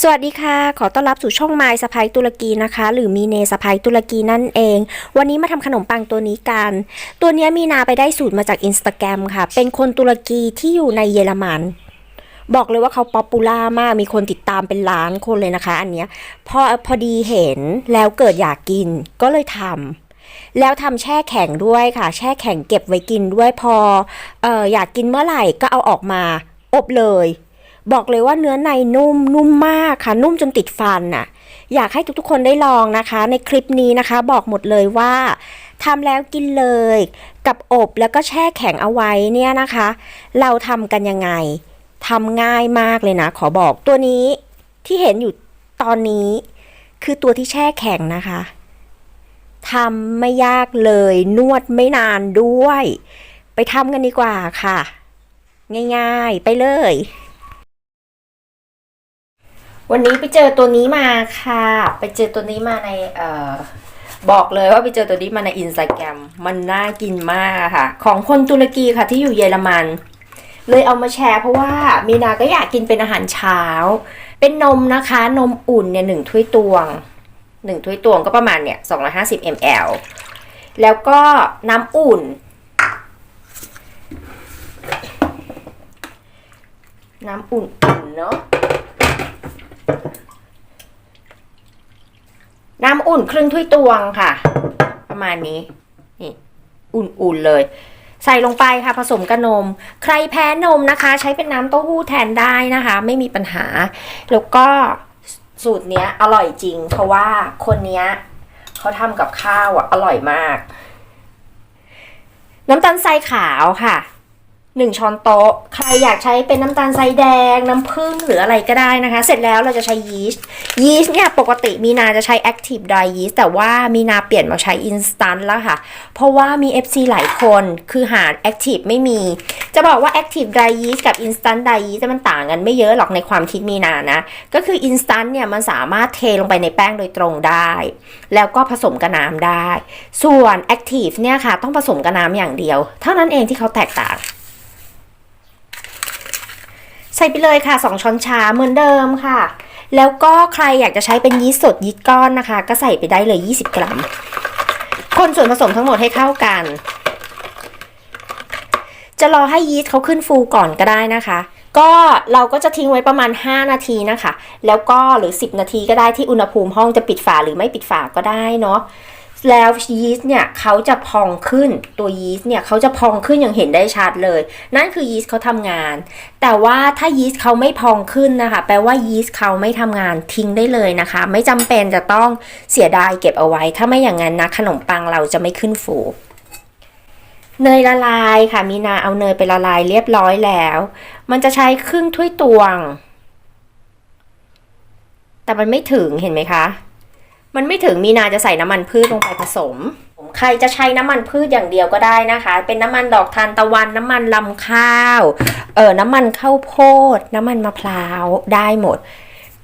สวัสดีค่ะ ขอต้อนรับสู่ช่องไมล์สะพายตุรกีนะคะ หรือมีเนสะพายตุรกีนั่นเอง วันนี้มาทำขนมปังตัวนี้กัน ตัวนี้มีนาไปได้สูตรมาจากอินสตาแกรมค่ะ เป็นคนตุรกีที่อยู่ในเยอรมัน บอกเลยว่าเขาป๊อปปูล่ามาก มีคนติดตามเป็นล้านคนเลยนะคะ อันเนี้ยพอพอดีเห็นแล้วเกิดอยากกินก็เลยทำแล้วทำแช่แข็งด้วยค่ะ แช่แข็งเก็บไว้กินด้วยพออออยากกินเมื่อไหร่ก็เอาออกมา อบเลย บอกเลยว่าเนื้อในนุ่มนุ่มมากค่ะ นุ่มจนติดฟันน่ะ อยากให้ทุกๆคนได้ลองนะคะ ในคลิปนี้นะคะ บอกหมดเลยว่าทำแล้วกินเลย กับอบแล้วก็แช่แข็งเอาไว้เนี่ยนะคะ เราทำกันยังไงทำง่ายมากเลยนะ ขอบอกตัวนี้ที่เห็นอยู่ตอนนี้ คือตัวที่แช่แข็งนะคะทำไม่ยากเลย นวดไม่นานด้วย ไปทำกันดีกว่าค่ะ ง่ายๆ ไปเลย วันนี้ไปเจอตัวนี้มาค่ะ ไปเจอตัวนี้มาในเอ่อบอกเลยว่าไปเจอตัวนี้มาในอินสตาแกรมมันน่ากินมากค่ะ ของคนตุรกีค่ะที่อยู่เยอรมัน เลยเอามาแชร์เพราะว่ามีนาก็อยากกินเป็นอาหารเช้า เป็นนมนะคะ นมอุ่นเนี่ยหนึ่งถ้วยตวงหนึ่งถ้วยตวงก็ประมาณเนี่ย250 ml แล้วก็น้ำอุ่น น้ำอุ่นๆเนาะ น้ำอุ่นครึ่งถ้วยตวงค่ะ ประมาณนี้นี่อุ่นๆเลย ใส่ลงไปค่ะผสมกับนม ใครแพ้นมนะคะ ใช้เป็นน้ำเต้าหู้แทนได้นะคะ ไม่มีปัญหา แล้วก็สูตรเนี้ยอร่อยจริง เพราะว่าคนเนี้ยเขาทำกับข้าวอะอร่อยมาก น้ำตาลทรายขาวค่ะ หนึ่งช้อนโต๊ะ ใครอยากใช้เป็นน้ำตาลทรายแดง น้ำผึ้งหรืออะไรก็ได้นะคะ เสร็จแล้วเราจะใช้ยีสต์ ยีสต์เนี่ยปกติมีนาจะใช้ Active Dry Yeast แต่ว่ามีนาเปลี่ยนมาใช้ Instant แล้วค่ะ เพราะว่ามี FC หลายคนคือหา Active ไม่มี จะบอกว่า Active Dry Yeast กับ Instant Dry Yeast มันต่างกันไม่เยอะหรอกในความคิดมีนานะ ก็คือ Instant เนี่ยมันสามารถเทลงไปในแป้งโดยตรงได้ แล้วก็ผสมกับน้ำได้ ส่วน Active เนี่ยค่ะต้องผสมกับน้ำอย่างเดียว เท่านั้นเองที่เขาแตกต่าง ส่ไปเลยค่ะ 2 ช้อนชาเหมือนเดิมค่ะ แล้วก็ใครอยากจะใช้เป็นยีสต์สดยีสต์ก้อนนะคะ ก็ใส่ไปได้เลย 20 กรัม คนส่วนผสมทั้งหมดให้เข้ากัน จะรอให้ยีสต์เขาขึ้นฟูก่อนก็ได้นะคะก็เราก็จะทิ้งไว้ประมาณ 5 นาทีนะคะ แล้วก็หรือ 10 นาทีก็ได้ที่อุณหภูมิห้องจะปิดฝาหรือไม่ปิดฝาก็ได้เนาะ แล้วยีสต์เนี่ยเขาจะพองขึ้นตัวยีสต์เนี่ยเขาจะพองขึ้นอย่างเห็นได้ชัดเลย นั่นคือยีสต์เขาทำงาน แต่ว่าถ้ายีสต์เขาไม่พองขึ้นนะคะ แปลว่ายีสต์เขาไม่ทำงานทิ้งได้เลยนะคะ ไม่จำเป็นจะต้องเสียดายเก็บเอาไว้ ถ้าไม่อย่างนั้นนะขนมปังเราจะไม่ขึ้นฟูเนยละลายค่ะมีนาเอาเนยไปละลายเรียบร้อยแล้ว มันจะใช้ครึ่งถ้วยตวง แต่มันไม่ถึงเห็นไหมคะ มันไม่ถึงมีนาจะใส่น้ำมันพืชลงไปผสม ใครจะใช้น้ำมันพืชอย่างเดียวก็ได้นะคะ เป็นน้ำมันดอกทานตะวันน้ำมันลำข้าว เออน้ำมันข้าวโพด น้ำมันมะพร้าวได้หมด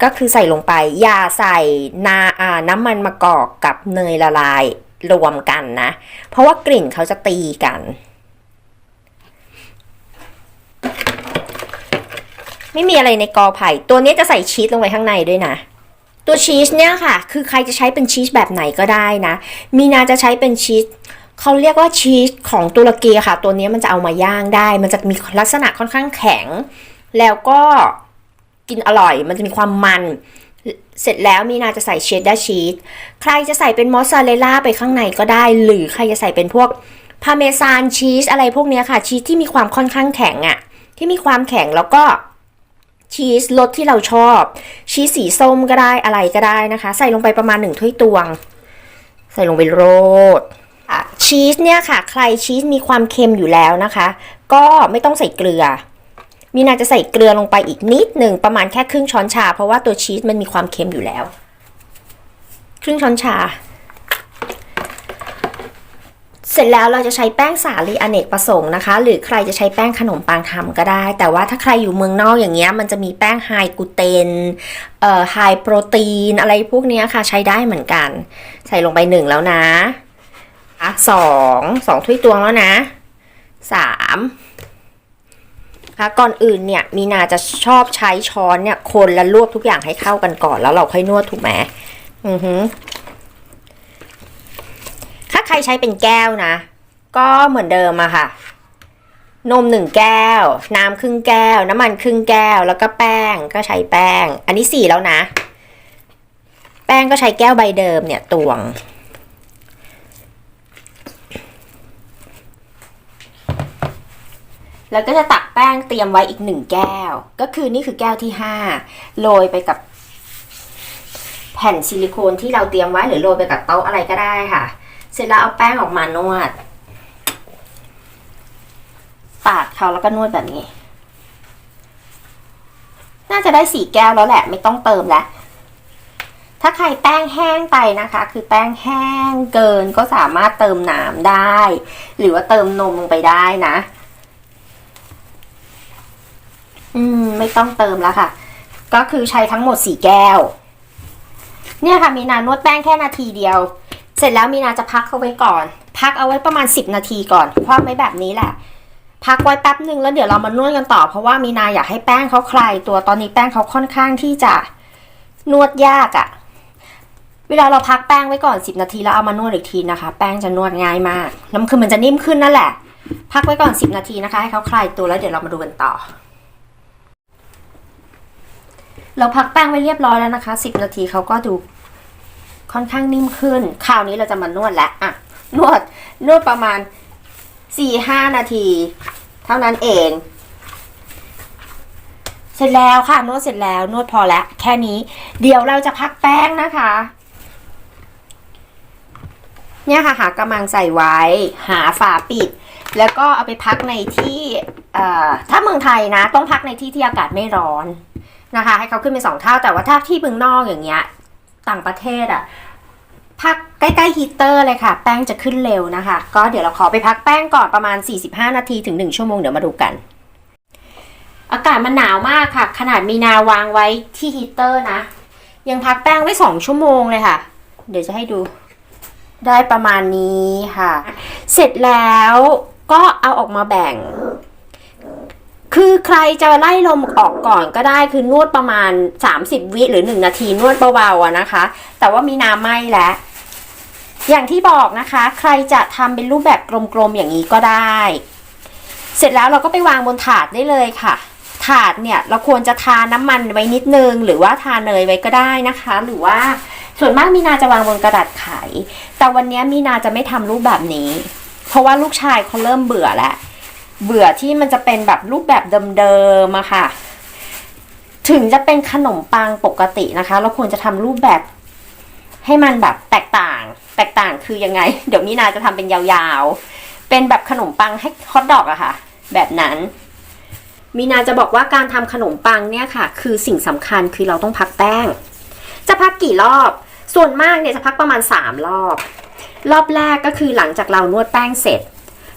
ก็คือใส่ลงไป อย่าใส่นาอ่าน้ำมันมะกอกกับเนยละลายรวมกันนะ เพราะว่ากลิ่นเขาจะตีกัน ไม่มีอะไรในกอไผ่ ตัวนี้จะใส่ชีสลงไปข้างในด้วยนะ ตัวชีสเนี่ยค่ะ คือใครจะใช้เป็นชีสแบบไหนก็ได้นะ มีนาจะใช้เป็นชีสเขาเรียกว่าชีสของตุรกีค่ะ ตัวนี้มันจะเอามาย่างได้ มันจะมีลักษณะค่อนข้างแข็ง แล้วก็กินอร่อย มันจะมีความมันเสร็จแล้วมีนาจะใส่เชดดาร์ชีส ใครจะใส่เป็นมอสซาเรลล่าไปข้างในก็ได้ หรือใครจะใส่เป็นพวกพาเมซานชีสอะไรพวกนี้ค่ะ ชีสที่มีความค่อนข้างแข็งอะที่มีความแข็งแล้วก็ ชีสรสที่เราชอบ ชีสสีส้มก็ได้อะไรก็ได้นะคะ ใส่ลงไปประมาณหนึ่งถ้วยตวง ใส่ลงไปโรดชีสเนี่ยค่ะ ใครชีสมีความเค็มอยู่แล้วนะคะ ก็ไม่ต้องใส่เกลือ มีนาจะใส่เกลือลงไปอีกนิดหนึ่งประมาณแค่ครึ่งช้อนชา เพราะว่าตัวชีสมันมีความเค็มอยู่แล้ว ครึ่งช้อนชา เสร็จแล้วเราจะใช้แป้งสาลีอเนกประสงค์นะคะ หรือใครจะใช้แป้งขนมปังทำก็ได้ แต่ว่าถ้าใครอยู่เมืองนอกอย่างเงี้ยมันจะมีแป้งไฮกูเตนเอ่อไฮโปรตีนอะไรพวกเนี้ยค่ะใช้ได้เหมือนกัน ใส่ลงไปหนึ่งแล้วนะอะสองสองถ้วยตวงแล้วนะสามค่ะก่อนอื่นเนี่ยมีนาจะชอบใช้ช้อนเนี่ยคนและรวบทุกอย่างให้เข้ากันก่อนแล้วเราค่อยนวดถูกไหมอือหือถ้า ใครใช้เป็นแก้วนะ ก็เหมือนเดิมอะค่ะ นมหนึ่งแก้ว น้ำครึ่งแก้ว น้ำมันครึ่งแก้ว แล้วก็แป้งก็ใช้แป้ง อันนี้สี่แล้วนะ แป้งก็ใช้แก้วใบเดิมเนี่ยตวง แล้วก็จะตักแป้งเตรียมไว้อีกหนึ่งแก้ว ก็คือนี่คือแก้วที่ห้าโรยไปกับแผ่นซิลิโคนที่เราเตรียมไว้หรือโรยไปกับโต๊ะอะไรก็ได้ค่ะ เสร็จแล้วเอาแป้งออกมานวด ปาดเขาแล้วก็นวดแบบนี้ น่าจะได้สี่แก้วแล้วแหละ ไม่ต้องเติมแล้ว ถ้าใครแป้งแห้งไปนะคะ คือแป้งแห้งเกินก็สามารถเติมน้ำได้ หรือว่าเติมนมลงไปได้นะ อืม ไม่ต้องเติมแล้วค่ะ ก็คือใช้ทั้งหมดสี่แก้ว เนี่ยค่ะมีนานวดแป้งแค่นาทีเดียว เสร็จแล้วมีนาจะพักเอาไว้ก่อน พักเอาไว้ประมาณ 10 นาทีก่อนคว่ำไว้แบบนี้แหละ พักไว้แป๊บหนึ่งแล้วเดี๋ยวเรามานวดกันต่อ เพราะว่ามีนาอยากให้แป้งเขาคลายตัวตอนนี้แป้งเขาค่อนข้างที่จะนวดยากอะ่ะ เวลาเราพักแป้งไว้ก่อน 10 นาทีแล้วเอามานวดอีกทีนะคะ แป้งจะนวดง่ายมากแล้วคือมันจะนิ่มขึ้นนั่นแหละ พักไว้ก่อน 10 นาทีนะคะ ให้เขาคลายตัวแล้วเดี๋ยวเรามาดูกันต่อเราพักแป้งไว้เรียบร้อยแล้วนะคะ 10 นาทีเขาก็ดู ค่อนข้างนิ่มขึ้น คราวนี้เราจะมานวดแล้วอะ นวด นวดประมาณ4-5นาที เท่านั้นเอง เสร็จแล้วค่ะ นวดเสร็จแล้ว นวดพอแล้ว แค่นี้ เดี๋ยวเราจะพักแป้งนะคะ เนี่ยค่ะ หากำมังใส่ไว้ หาฝาปิด แล้วก็เอาไปพักในที่ถ้าเมืองไทยนะ ต้องพักในที่ที่อากาศไม่ร้อนนะคะ ให้เขาขึ้นเป็นสองเท่า แต่ว่าถ้าที่เมืองนอกอย่างเงี้ย ต่างประเทศอะพักใกล้ๆฮีเตอร์เลยค่ะ แป้งจะขึ้นเร็วนะคะ ก็เดี๋ยวเราขอไปพักแป้งก่อนประมาณ 45 นาทีถึง 1 ชั่วโมงเดี๋ยวมาดูกัน อากาศมันหนาวมากค่ะ ขนาดมีนาวางไว้ที่ฮีเตอร์นะ ยังพักแป้งไว้ 2 ชั่วโมงเลยค่ะ เดี๋ยวจะให้ดูได้ประมาณนี้ค่ะ เสร็จแล้วก็เอาออกมาแบ่ง คือใครจะไล่ลมออกก่อนก็ได้คือนวดประมาณ 30 วิหรือ 1 นาทีนวดเบาๆนะคะ แต่ว่ามีน้ำไหมแล้วอย่างที่บอกนะคะ ใครจะทำเป็นรูปแบบกลมๆอย่างนี้ก็ได้ เสร็จแล้วเราก็ไปวางบนถาดได้เลยค่ะ ถาดเนี่ยเราควรจะทาน้ำมันไว้นิดนึง หรือว่าทาเนยไว้ก็ได้นะคะ หรือว่าส่วนมากมีนาจะวางบนกระดาษไขแต่วันนี้มีนาจะไม่ทำรูปแบบนี้ เพราะว่าลูกชายเขาเริ่มเบื่อแล้ว เบื่อที่มันจะเป็นแบบรูปแบบเดิมๆอะค่ะ ถึงจะเป็นขนมปังปกตินะคะ เราควรจะทำรูปแบบให้มันแบบแตกต่าง แตกต่างคือยังไง เดี๋ยวมีนาจะทำเป็นยาวๆ เป็นแบบขนมปังให้ฮอทดอกอะค่ะ แบบนั้น มีนาจะบอกว่าการทำขนมปังเนี่ยค่ะ คือสิ่งสำคัญคือเราต้องพักแป้ง จะพักกี่รอบ ส่วนมากเนี่ยจะพักประมาณ 3 รอบ รอบแรกก็คือหลังจากเรานวดแป้งเสร็จ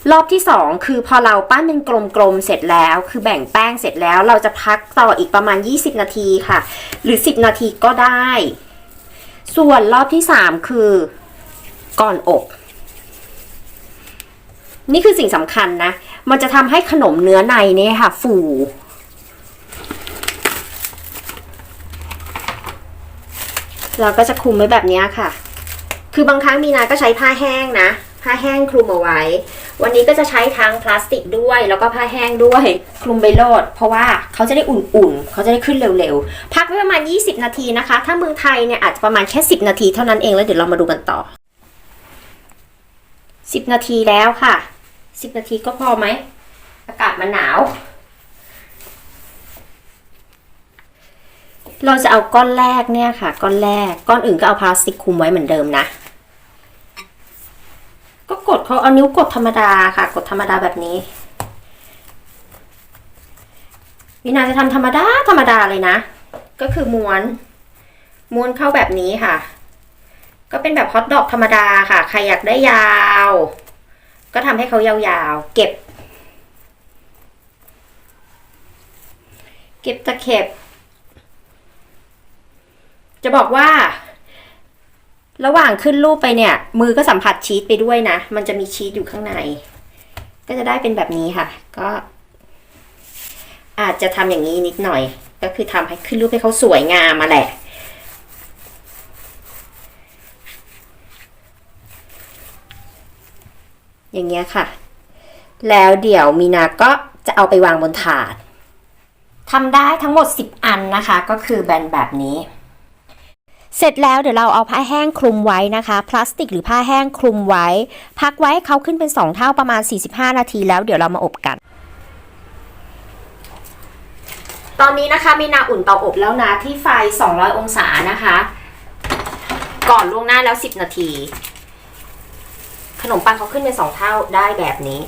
รอบที่สองคือพอเราปั้นเป็นกลมๆเสร็จแล้ว คือแบ่งแป้งเสร็จแล้ว เราจะพักต่ออีกประมาณ 20 นาทีค่ะ หรือ 10 นาทีก็ได้ ส่วนรอบที่สามคือ ก่อนอบ นี่คือสิ่งสำคัญนะ มันจะทำให้ขนมเนื้อในเนี่ยค่ะ ฟูเราก็จะคลุมไว้แบบนี้ค่ะ คือบางครั้งมีนาก็ใช้ผ้าแห้งนะ ผ้าแห้งคลุมเอาไว้ วันนี้ก็จะใช้ทั้งพลาสติกด้วย แล้วก็ผ้าแห้งด้วยคลุมไปโลด เพราะว่าเขาจะได้อุ่นๆ เขาจะได้ขึ้นเร็วๆ พักไว้ประมาณ 20 นาทีนะคะ ถ้าเมืองไทยเนี่ยอาจจะประมาณแค่ 10 นาทีเท่านั้นเองแล้วเดี๋ยวเรามาดูกันต่อ 10 นาทีแล้วค่ะ 10 นาทีก็พอไหมอากาศมันหนาว เราจะเอาก้อนแรกเนี่ยค่ะ ก้อนแรกก้อนอื่นก็เอาพลาสติกคลุมไว้เหมือนเดิมนะ ก็กดเขาเอานิ้วกดธรรมดาค่ะ กดธรรมดาแบบนี้ วินาจะทำธรรมดาธรรมดาเลยนะ ก็คือม้วน ม้วนเข้าแบบนี้ค่ะ ก็เป็นแบบฮอทดอกธรรมดาค่ะ ใครอยากได้ยาว ก็ทำให้เขายาวๆ เก็บ เก็บตะเข็บจะบอกว่า ระหว่างขึ้นรูปไปเนี่ย มือก็สัมผัสชีสไปด้วยนะ มันจะมีชีสอยู่ข้างใน ก็จะได้เป็นแบบนี้ค่ะ ก็ อาจจะทำอย่างนี้นิดหน่อย ก็คือทำให้ขึ้นรูปให้เขาสวยงามมาแหละอย่างเงี้ยค่ะ แล้วเดี๋ยวมีนาก็จะเอาไปวางบนถาดทำได้ทั้งหมด 10 อันนะคะ ก็คือแบนแบบนี้ เสร็จแล้วเดี๋ยวเราเอาผ้าแห้งคลุมไว้นะคะ พลาสติกหรือผ้าแห้งคลุมไว้ พักไว้เขาขึ้นเป็น 2 เท่าประมาณ 45 นาทีแล้วเดี๋ยวเรามาอบกัน ตอนนี้นะคะมีนาอุ่นเตาอบแล้วนะที่ไฟ 200 องศานะคะ ก่อนล่วงหน้าแล้ว 10 นาที ขนมปังเขาขึ้นเป็น 2 เท่าได้แบบนี้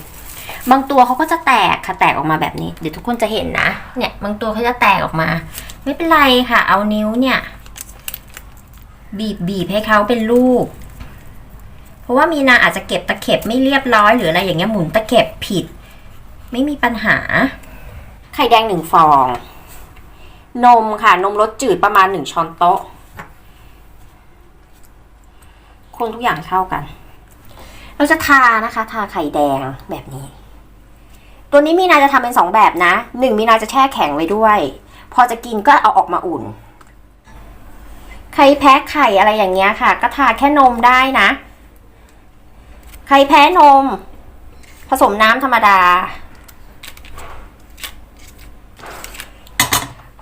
บางตัวเขาก็จะแตกค่ะแตกออกมาแบบนี้ เดี๋ยวทุกคนจะเห็นนะ เนี่ยบางตัวเขาจะแตกออกมา ไม่เป็นไรค่ะ เอานิ้วเนี่ย บีบบีบให้เขาเป็นลูกเพราะว่ามีนาอาจจะเก็บตะเข็บไม่เรียบร้อยหรืออะไรอย่างเงี้ยหมุนตะเข็บผิด ไม่มีปัญหา ไข่แดงหนึ่งฟอง นมค่ะ นมรสจืดประมาณหนึ่งช้อนโต๊ะ คนทุกอย่างเข้ากัน เราจะทานะคะ ทาไข่แดงแบบนี้ ตัวนี้มีนาจะทำเป็นสองแบบนะหนึ่งมีนาจะแช่แข็งไว้ด้วย พอจะกินก็เอาออกมาอุ่น ใครแพ้ไข่อะไรอย่างเงี้ยค่ะ ก็ทาแค่นมได้นะ ใครแพ้นม ผสมน้ำธรรมดา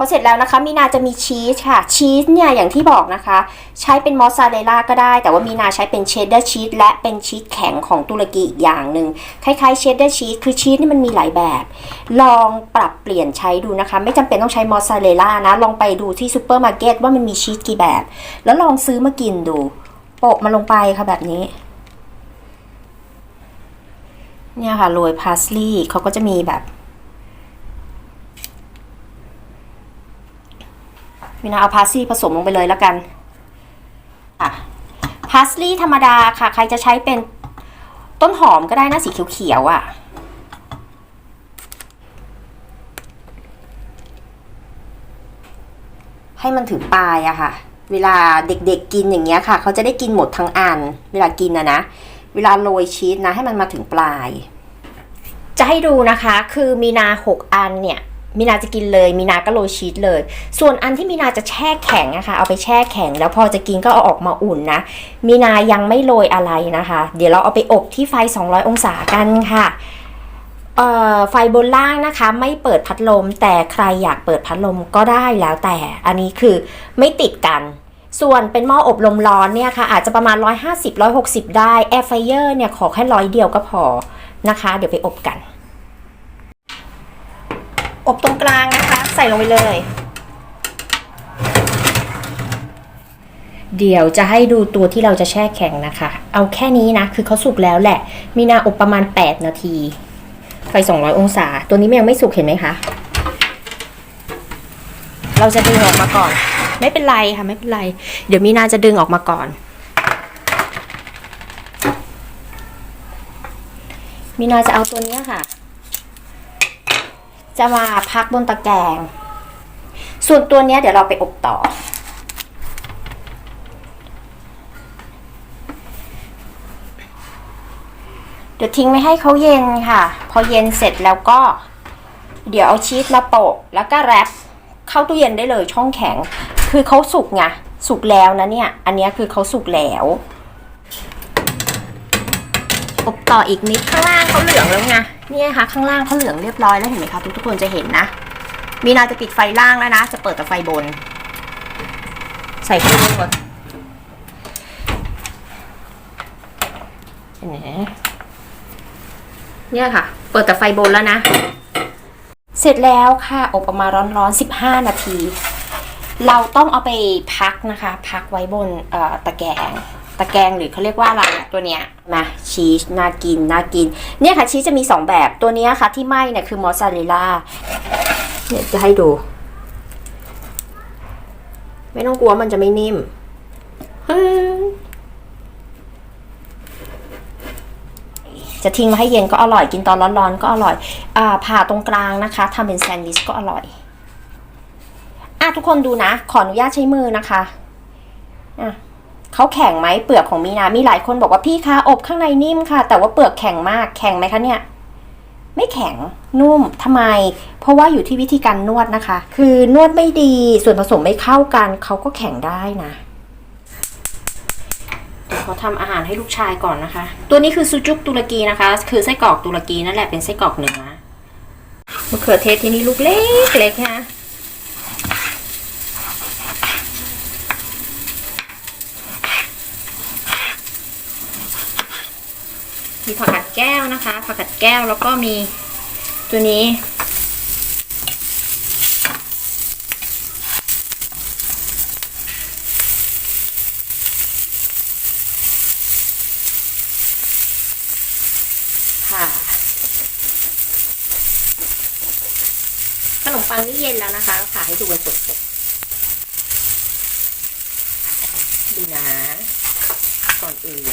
อเสร็จแล้วนะคะมีนาจะมีชีสค่ะชีสเนี่ยอย่างที่บอกนะคะ ใช้เป็นมอสซาเรลล่าก็ได้ แต่ว่ามีนาใช้เป็นเชดเดาร์ชีสและเป็นชีสแข็งของตุรกีอีกอย่างหนึ่งคล้ายๆเชดเดาร์ชีสคือชีสนี่มันมีหลายแบบ ลองปรับเปลี่ยนใช้ดูนะคะ ไม่จำเป็นต้องใช้มอสซาเรลล่านะ ลองไปดูที่ซูเปอร์มาร์เก็ตว่ามันมีชีสกี่แบบ แล้วลองซื้อมากินดู โปะมันลงไปค่ะแบบนี้เนี่ยค่ะโรยพาสลีย์เขาก็จะมีแบบ มีนาเอาพาสลีย์ผสมลงไปเลยแล้วกันอะพาสลีย์ธรรมดาค่ะ ใครจะใช้เป็นต้นหอมก็ได้นะสีเขียวๆอะ ให้มันถึงปลายอะค่ะ เวลาเด็กๆกินอย่างเงี้ยค่ะ เขาจะได้กินหมดทั้งอัน เวลากินนะนะ เวลาโรยชีสนะ ให้มันมาถึงปลาย จะให้ดูนะคะ คือมีนาหกอันเนี่ย มีนาจะกินเลย มีนาก็โรยชีสเลย ส่วนอันที่มีนาจะแช่แข็งอะคะเอาไปแช่แข็ง แล้วพอจะกินก็เอาออกมาอุ่นนะ มีนายังไม่โรยอะไรนะคะ เดี๋ยวเราเอาไปอบที่ไฟ 200 องศากันค่ะเอ่อไฟบนล่างนะคะ ไม่เปิดพัดลม แต่ใครอยากเปิดพัดลมก็ได้แล้วแต่ อันนี้คือไม่ติดกัน ส่วนเป็นหม้ออบลมร้อนเนี่ยค่ะ อาจจะประมาณ 150-160 ได้แอร์ไฟเออร์เนี่ยขอแค่ร้อยเดียวก็พอนะคะ เดี๋ยวไปอบกัน อบตรงกลางนะคะ ใส่ลงไปเลย เดี๋ยวจะให้ดูตัวที่เราจะแช่แข็งนะคะ เอาแค่นี้นะ คือเขาสุกแล้วแหละ มีนาอบประมาณ 8 นาที ไฟ 200 องศา ตัวนี้มันยังไม่สุกเห็นไหมคะ เราจะดึงออกมาก่อน ไม่เป็นไรค่ะไม่เป็นไร เดี๋ยวมีนาจะดึงออกมาก่อนมีนาจะเอาตัวนี้ค่ะ จะมาพักบนตะแกรงส่วนตัวเนี้ยเดี๋ยวเราไปอบต่อ เดี๋ยวทิ้งไว้ให้เขาเย็นค่ะ พอเย็นเสร็จแล้วก็ เดี๋ยวเอาชีสมาโปะแล้วก็แรปเข้าตู้เย็นได้เลยช่องแข็ง คือเขาสุกไงสุกแล้วนะเนี่ย อันนี้คือเขาสุกแล้ว อบต่ออีกนิดข้างล่างเขาเหลืองแล้วไง เนี่ยค่ะข้างล่างเขาเหลืองเรียบร้อยแล้วเห็นไหมคะทุกทุกคนจะเห็นนะ มีนาจะปิดไฟล่างแล้วนะ จะเปิดแต่ไฟบน ใส่ไฟบนก่อนเห็นไหมเนี่ยค่ะ เปิดแต่ไฟบนแล้วนะ เสร็จแล้วค่ะอบออกมาร้อนๆ 15 นาที เราต้องเอาไปพักนะคะ พักไว้บนตะแกรง ตะแกรงหรือเขาเรียกว่าอะไรตัวเนี้ยมาชีสน่ากินน่ากิน เนี่ยค่ะชีสจะมี 2 แบบตัวเนี้ยค่ะที่ไหมเนี่ยคือมอสซาเรลล่าเนี่ยจะให้ดู ไม่ต้องกลัวมันจะไม่นิ่มจะทิ้งไว้ให้เย็นก็อร่อยกินตอนร้อนๆก็อร่อยอ่าผ่าตรงกลางนะคะทำเป็นแซนด์วิชก็อร่อยอะทุกคนดูนะ ขออนุญาตใช้มือนะคะอะ เขาแข็งไหมเปลือกของมีนา มีหลายคนบอกว่าพี่คะอบข้างในนิ่มค่ะ แต่ว่าเปลือกแข็งมากแข็งไหมคะเนี่ย ไม่แข็งนุ่มทำไม เพราะว่าอยู่ที่วิธีการนวดนะคะ คือนวดไม่ดีส่วนผสมไม่เข้ากันเขาก็แข็งได้นะเดี๋ยวเขาทำอาหารให้ลูกชายก่อนนะคะ ตัวนี้คือซูจุกตุรกีนะคะ คือไส้กรอกตุรกีนั่นแหละเป็นไส้กรอกเนื้อมะเขือเทศที่นี่ลูกเล็กเล็กนะ มีผักกัดแก้วนะคะ ผักกัดแก้วแล้วก็มีตัวนี้ ค่ะ ขนมปังนี่เย็นแล้วนะคะค่ะให้ดูกันสดๆดูนะ ก่อนอื่น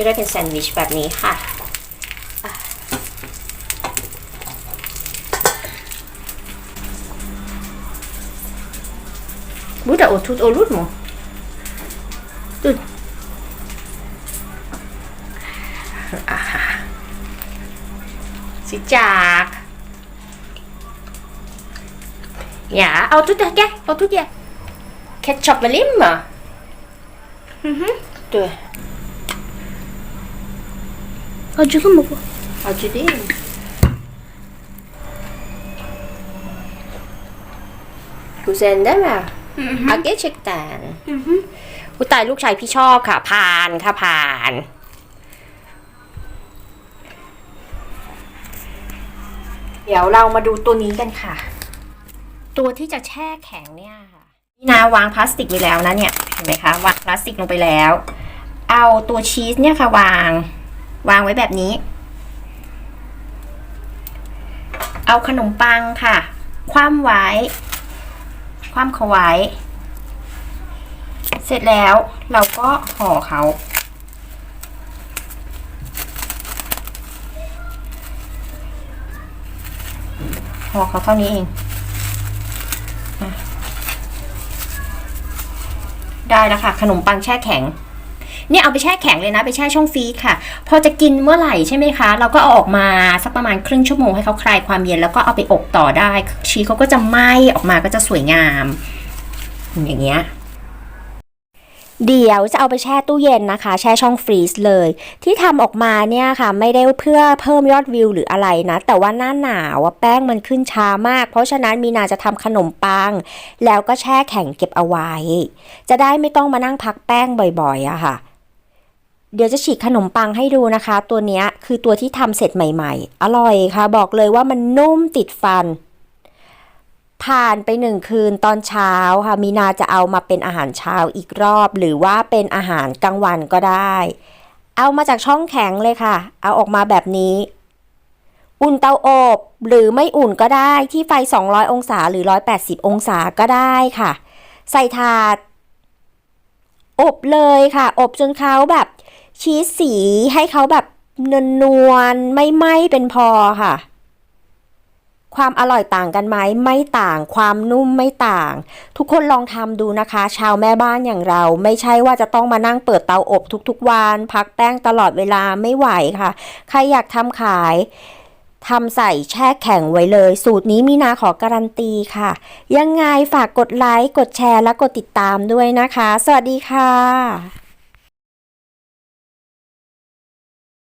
ก็ได้เป็นแซนด์วิชแบบนี้ค่ะ Bu da oturt olur mu? Dur. Sıcak. Ya al tut da gel. Al tut ya. Ketçaplayayım mı? Hı hı. Dur. Acılı mı bu? acı değil Güzel değil mi? Ah, gerçekten. อุยตายลูกชายพี่ชอบค่ะ ผ่านค่ะผ่าน เดี๋ยวเรามาดูตัวนี้กันค่ะ ตัวที่จะแช่แข็งเนี่ยค่ะ นี่นะวางพลาสติกไปแล้วนะเนี่ย เห็นไหมคะ วางพลาสติกลงไปแล้ว เอาตัวชีสเนี่ยค่ะวาง วางไว้แบบนี้ เอาขนมปังค่ะ คว่ำไว้ คว่ำเขาไว้ เสร็จแล้วเราก็ห่อเขาห่อเขาเท่านี้เองได้แล้วค่ะ ขนมปังแช่แข็ง เนี่ยเอาไปแช่แข็งเลยนะไปแช่ช่องฟรีซค่ะ พอจะกินเมื่อไหร่ใช่ไหมคะ เราก็เอาออกมาสักประมาณครึ่งชั่วโมงให้เขาคลายความเย็นแล้วก็เอาไปอบต่อได้ชีสเขาก็จะไหม้ออกมาก็จะสวยงาม อย่างเงี้ยเดี๋ยวจะเอาไปแช่ตู้เย็นนะคะ แช่ช่องฟรีซเลย ที่ทำออกมาเนี่ยค่ะ ไม่ได้เพื่อเพิ่มยอดวิวหรืออะไรนะ แต่ว่าหน้าหนาวแป้งมันขึ้นช้ามาก เพราะฉะนั้นมีนาจะทำขนมปัง แล้วก็แช่แข็งเก็บเอาไว้ จะได้ไม่ต้องมานั่งพักแป้งบ่อยๆอะค่ะ เดี๋ยวจะฉีกขนมปังให้ดูนะคะ ตัวนี้คือตัวที่ทำเสร็จใหม่ ๆ อร่อยค่ะ บอกเลยว่ามันนุ่มติดฟัน ผ่านไปหนึ่งคืนตอนเช้าค่ะ มีนาจะเอามาเป็นอาหารเช้าอีกรอบ หรือว่าเป็นอาหารกลางวันก็ได้ เอามาจากช่องแข็งเลยค่ะ เอาออกมาแบบนี้ อุ่นเตาอบหรือไม่อุ่นก็ได้ที่ไฟ 200 องศาหรือ 180 องศาก็ได้ค่ะ ใส่ถาด อบเลยค่ะ อบจนเขาแบบ ชีสสีให้เขาแบบนนนวลๆไม่ไหม้เป็นพอค่ะ ความอร่อยต่างกันไหมไม่ต่าง ความนุ่มไม่ต่าง ทุกคนลองทำดูนะคะ ชาวแม่บ้านอย่างเรา ไม่ใช่ว่าจะต้องมานั่งเปิดเตาอบทุกๆวัน พักแป้งตลอดเวลาไม่ไหวค่ะ ใครอยากทำขายทำใส่แช่แข็งไว้เลย สูตรนี้มีนาขอการันตีค่ะ ยังไงฝากกดไลค์ กดแชร์และกดติดตามด้วยนะคะ สวัสดีค่ะ